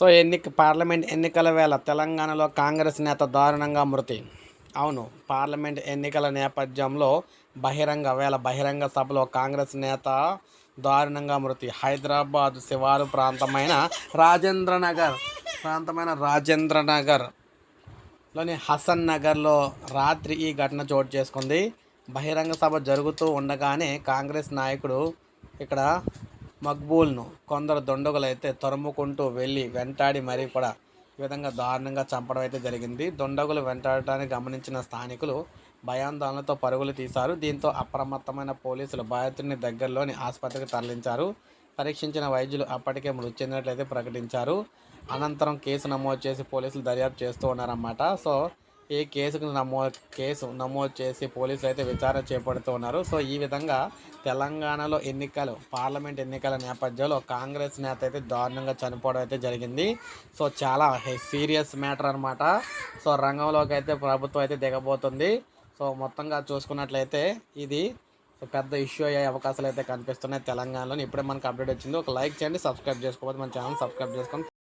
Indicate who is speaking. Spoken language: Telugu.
Speaker 1: సో ఎన్నిక పార్లమెంట్ ఎన్నికల వేళ తెలంగాణలో కాంగ్రెస్ నేత దారుణంగా మృతి. అవును పార్లమెంట్ ఎన్నికల నేపథ్యంలో బహిరంగ వేళ బహిరంగ సభలో కాంగ్రెస్ నేత దారుణంగా మృతి. హైదరాబాద్ శివారు ప్రాంతమైన రాజేంద్ర నగర్ ప్రాంతమైన రాజేంద్ర నగర్లోని హసన్ నగర్లో రాత్రి ఈ ఘటన చోటు చేసుకుంది. బహిరంగ సభ జరుగుతూ ఉండగానే కాంగ్రెస్ నాయకుడు ఇక్కడ మక్బూల్ను కొందరు దుండగులైతే తరుముకుంటూ వెళ్ళి వెంటాడి మరీ కూడా ఈ విధంగా దారుణంగా చంపడం అయితే జరిగింది. దుండగులు వెంటాడటాన్ని గమనించిన స్థానికులు భయాందోళనతో పరుగులు తీశారు. దీంతో అప్రమత్తమైన పోలీసులు బాధితుడిని దగ్గరలోని ఆసుపత్రికి తరలించారు. పరీక్షించిన వైద్యులు అప్పటికే మృతి చెందినట్లయితే ప్రకటించారు. అనంతరం కేసు నమోదు చేసి పోలీసులు దర్యాప్తు చేస్తూ ఉన్నారన్నమాట. సో ఈ కేసుకు నమో కేసు నమోదు చేసి పోలీసులు అయితే విచారణ చేపడుతున్నారు. సో ఈ విధంగా తెలంగాణలో ఎన్నికలు పార్లమెంట్ ఎన్నికల నేపథ్యంలో కాంగ్రెస్ నేత అయితే దారుణంగా చనిపోవడం అయితే జరిగింది. సో చాలా సీరియస్ మ్యాటర్ అనమాట సో రంగంలోకి అయితే ప్రభుత్వం అయితే దిగబోతుంది. సో మొత్తంగా చూసుకున్నట్లయితే ఇది పెద్ద ఇష్యూ అయ్యే అవకాశాలు అయితే కనిపిస్తున్నాయి తెలంగాణలో ఇప్పుడే మనకు అప్డేట్ వచ్చింది. ఒక లైక్ చేయండి సబ్స్క్రైబ్ చేసుకోకపోతే మన ఛానల్ సబ్స్క్రైబ్ చేసుకోండి